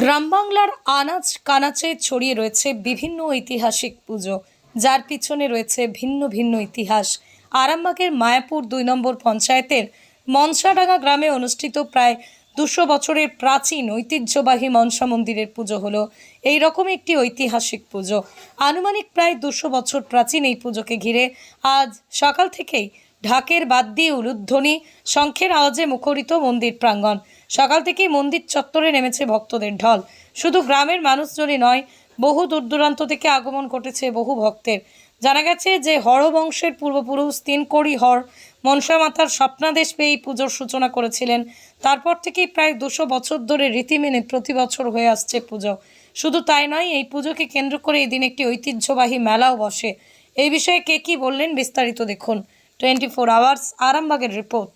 গ্রাম বাংলার আনাজ কানাচে ছড়িয়ে রয়েছে বিভিন্ন ঐতিহাসিক পুজো। যার পিছনে রয়েছে ভিন্ন ভিন্ন ইতিহাস। আরামবাগের মায়াপুর দুই নম্বর পঞ্চায়েতের মনসাডাঙ্গা গ্রামে অনুষ্ঠিত প্রায় দুশো বছরের প্রাচীন ঐতিহ্যবাহী মনসা মন্দিরের পুজো হলো। এই রকম একটি ঐতিহাসিক পুজো। আনুমানিক প্রায় দুশো বছর প্রাচীন এই পুজোকে ঘিরে আজ সকাল থেকেই ঢাকের বাদ দিয়ে উলুধ্বনি, শঙ্খের আওয়াজে মুখরিত মন্দির প্রাঙ্গণ। সকাল থেকেই মন্দির চত্বরে নেমেছে ভক্তদের ঢল। শুধু গ্রামের মানুষজনই নয়, বহু দূর দূরান্ত থেকে আগমন ঘটেছে বহু ভক্তের। জানা গেছে যে হরবংশের পূর্বপুরুষ তিনকড়ি হর মনসা মাতার স্বপ্নাদেশ পেয়ে এই পুজোর সূচনা করেছিলেন। তারপর থেকেই প্রায় দুশো বছর ধরে রীতি মেনে প্রতি বছর হয়ে আসছে পুজো। শুধু তাই নয়, এই পুজোকে কেন্দ্র করে এই দিন একটি ঐতিহ্যবাহী মেলাও বসে। এই বিষয়ে কে কী বললেন বিস্তারিত দেখুন। টোয়েন্টি ফোর আওয়ার্স আরামবাগের রিপোর্ট।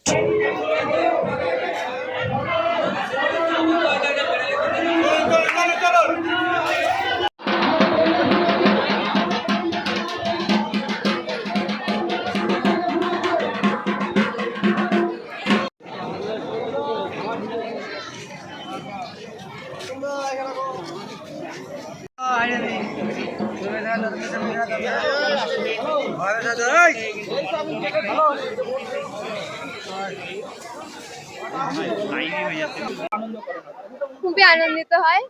খুবই আনন্দিত হয়।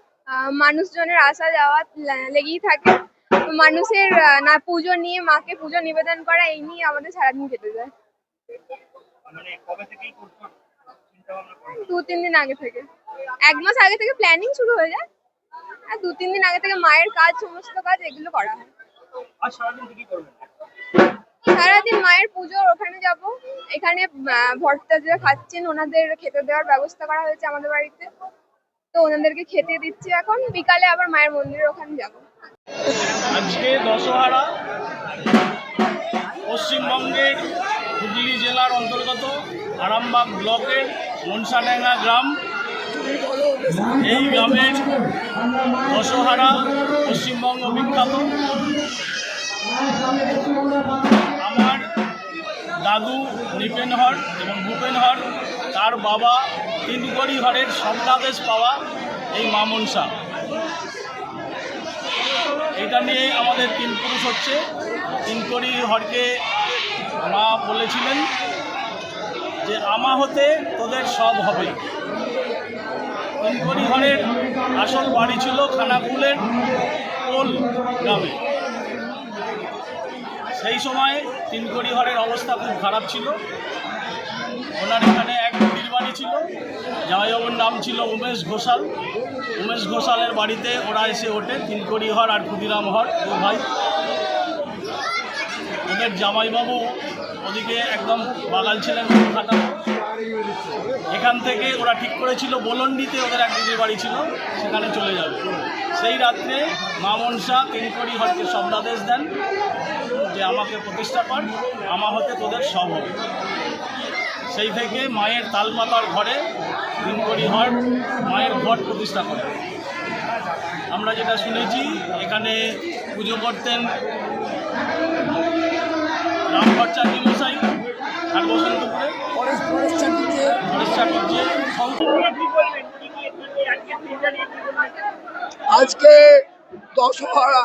মানুষজনের আসা যাওয়া লেগেই থাকে। মানুষের না, পুজো নিয়ে, মাকে পুজো নিবেদন করা, এই নিয়ে আমাদের সারাদিন কেটে যায়। দু, তিন দিন আগে থেকে। এক মাস আগে থেকে প্ল্যানিং শুরু হয়ে যায়। আর দু, তিন দিন আগে থেকে মায়ের কাজ, সমস্ত কাজ এগুলো করা হয়। সারাদিন মায়ের পুজোর ওখানে যাব। এখানে আহ, ভট্টাচার্য খাচ্ছেন ওনাদের খেতে দেওয়ার ব্যবস্থা করা হয়েছে আমাদের বাড়িতে। তো ওনাদেরকে খেতে দিচ্ছি এখন। বিকালে আবার মায়ের মন্দিরের ওখানে যাব। আজকে দশহারা পশ্চিমবঙ্গের হুগলি জেলার অন্তর্গত আরামবাগ ব্লকের মনসাডাঙ্গা গ্রাম। এই গ্রামের দশহারা পশ্চিমবঙ্গ বিখ্যাত। আমার দাদু নিপেন হর এবং ভূপেন হর তার বাবা তিনকড়ি হরের স্বপ্নাদেশ পাওয়া এই মামুন শাহ এটা নিয়ে আমাদের তিন পুরুষ হচ্ছে। তিনকড়ি হরকে মা বলেছিলেন যে, আমা হতে তোদের সব হবে। তিনকড়ি হরের আসল বাড়ি ছিল খানাকুলের কোল গ্রামে। সেই সময় তিনকড়ি হরের অবস্থা খুব খারাপ ছিল। ওনার এখানে এক দিদির বাড়ি ছিল, জামাইবাবুর নাম ছিল উমেশ ঘোষাল। উমেশ ঘোষালের বাড়িতে ওরা এসে ওঠে তিনকড়ি হর আর ক্ষুদিরাম হর দু ভাই। ওদের জামাইবাবু ওদিকে একদম বাগাল ছিলেন খাটা এখান থেকে ওরা ঠিক করেছিল, বোলন্ডিতে ওদের এক দিদির বাড়ি ছিল, সেখানে চলে যাবে। সেই রাত্রে মা মনসা তিনকড়ি হরকে শব্দাদেশ দেন, যে আমাকে প্রতিষ্ঠা কর, আমা হতে তোদের সব হবে। সেই থেকে মায়ের তালপাতার ঘরে দিনকরি হট মায়ের ঘট প্রতিষ্ঠা করে। আমরা যেটা শুনেছি, এখানে পুজো করতেন রাম আজকে দশহরা।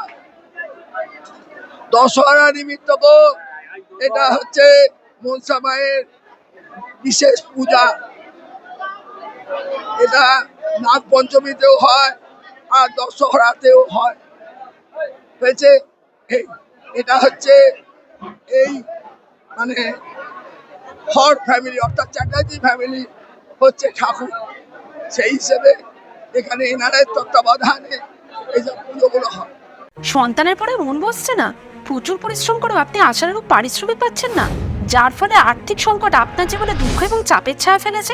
দশহরা নিমিত্ত এটা হচ্ছে মনসা মায়ের বিশেষ পূজা। এটা নাগ পঞ্চমীতেও হয় আর দশহরাতেও হয়। হয়েছে? এটা হচ্ছে এই মানে হর ফ্যামিলি অর্থাৎ চ্যাটার্জি ফ্যামিলি হচ্ছে ঠাকুর। সেই হিসেবে এখানে এনারের তত্ত্বাবধানে এইসব পুজোগুলো হয়। সন্তানের পরে মন বসছে না। প্রচুর পরিশ্রম করেও আপনি আশানুরূপ পারিশ্রমিক পাচ্ছেন না। যার ফলে আর্থিক সংকট আপনার জীবনে দুঃখ এবং চাপের ছায়া ফেলেছে।